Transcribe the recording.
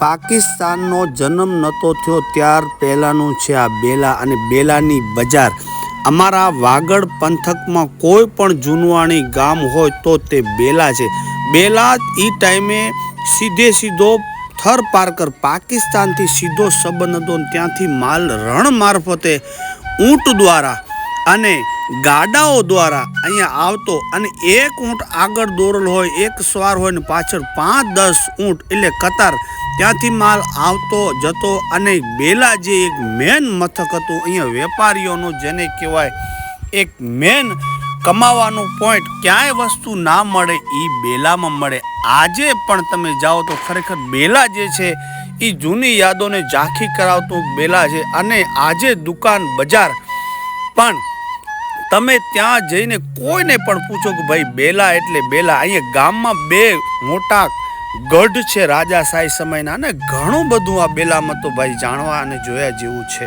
પાકિસ્તાનનો જન્મ નહોતો થયો ત્યાર પહેલાંનું છે આ બેલા અને બેલાની બજાર. અમારા વાગડ પંથકમાં કોઈ પણ જૂનવાણી ગામ હોય તો તે બેલા છે. બેલા એ ટાઈમે સીધે સીધો થર પારકર પાકિસ્તાનથી સીધો સંબંધ હતો ત્યાંથી માલ રણ મારફતે ઊંટ દ્વારા અને ગાડાઓ દ્વારા અહીંયા આવતો અને એક ઊંટ આગળ દોરેલો હોય, એક સવાર હોય ને પાછળ પાંચ દસ ઊંટ એટલે કતાર ત્યાંથી માલ આવતો, જતો અને બેલા જે એક મેન મથક હતું, અહીંયા વેપારીઓનું જેને કહેવાય એક મેન કમાવાનું પોઈન્ટ ક્યાંય વસ્તુ ના મળે એ બેલામાં મળે. આજે પણ તમે જાઓ તો ખરેખર બેલા જે છે એ જૂની યાદોને ઝાંખી કરાવતું બેલા છે. અને આજે દુકાન બજાર પણ તમે ત્યાં જઈને કોઈને પણ પૂછો કે ભાઈ બેલા એટલે બેલા, અહીંયા ગામમાં બે મોટા ગઢ છે રાજાશાહી સમયના અને ઘણું બધું આ બેલામાં તો ભાઈ જાણવા અને જોયા જેવું છે.